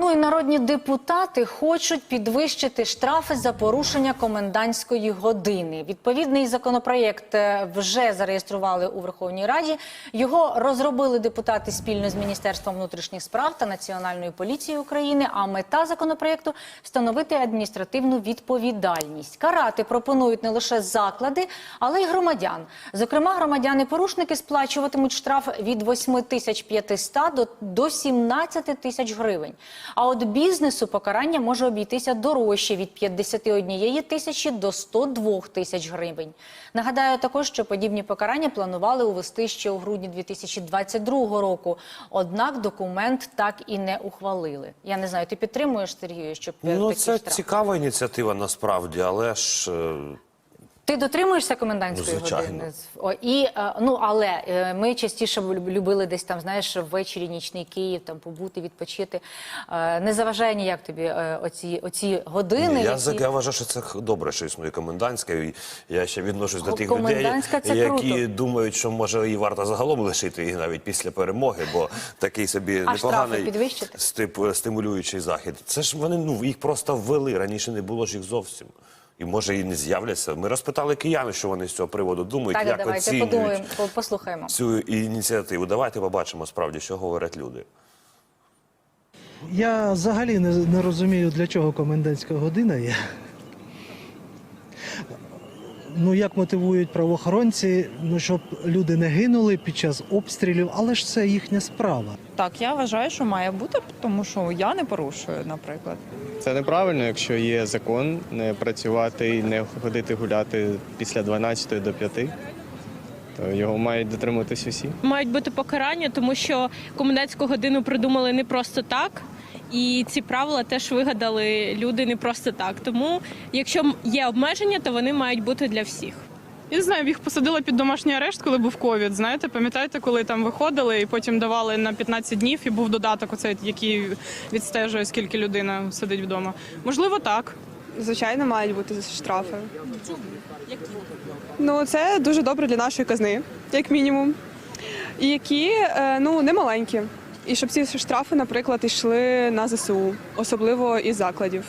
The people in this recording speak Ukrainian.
Ну і народні депутати хочуть підвищити штрафи за порушення комендантської години. Відповідний законопроєкт е, вже зареєстрували у Верховній Раді. Його розробили депутати спільно з Міністерством внутрішніх справ та Національною поліцією України. А мета законопроєкту встановити адміністративну відповідальність. Карати пропонують не лише заклади, але й громадян. Зокрема, громадяни-порушники сплачуватимуть штраф від 8 тисяч 500 до, до 17 тисяч гривень. А от бізнесу покарання може обійтися дорожче від 51 тисячі до 102 тисяч гривень. Нагадаю також, що подібні покарання планували увести ще у грудні 2022 року. Однак документ так і не ухвалили. Я не знаю, ти підтримуєш Сергію, щоб Ну, такі це штрафи? цікава ініціатива насправді, але ж е, Ти дотримуєшся комендантської Ну, години? О, і е, ну але е, ми частіше люб- любили десь там, знаєш, ввечері нічний Київ, там побути, відпочити. Е, Не заважає ніяк тобі оці, оці години. ні, я, які... я вважаю, що це добре, що існує комендантська. І я ще відношусь до тих людей, які круто. думають, що може її варто загалом лишити і навіть після перемоги, бо такий собі А непоганий стип, стимулюючий захід. Це ж вони ну їх просто ввели. Раніше не було ж їх зовсім. І може і не з'являться. Ми розпитали кияни, що вони з цього приводу думають, Так, як давайте оцінюють подумаємо, послухаємо. цю ініціативу. Давайте побачимо справді, що говорять люди. Я взагалі не, не розумію, для чого комендантська година є. Ну, як мотивують правоохоронці, ну щоб люди не гинули під час обстрілів, але ж це їхня справа. Так, я вважаю, що має бути, тому що я не порушую, наприклад. Це неправильно, якщо є закон не працювати і не ходити гуляти після 12 до 5, то його мають дотримуватись усі. мають бути покарання, тому що комендантську годину придумали не просто так. І ці правила теж вигадали люди не просто так. Тому, якщо є обмеження, то вони мають бути для всіх. Я не знаю, їх посадили під домашній арешт, коли був ковід. Знаєте, пам'ятаєте, коли там виходили і потім давали на 15 днів, і був додаток, оцей, який відстежує, скільки людина сидить вдома. Можливо, так. Звичайно, мають бути штрафи. Ну, це дуже добре для нашої казни, як мінімум. І які е, ну, не маленькі. І щоб ці штрафи, наприклад, йшли на ЗСУ, особливо із закладів.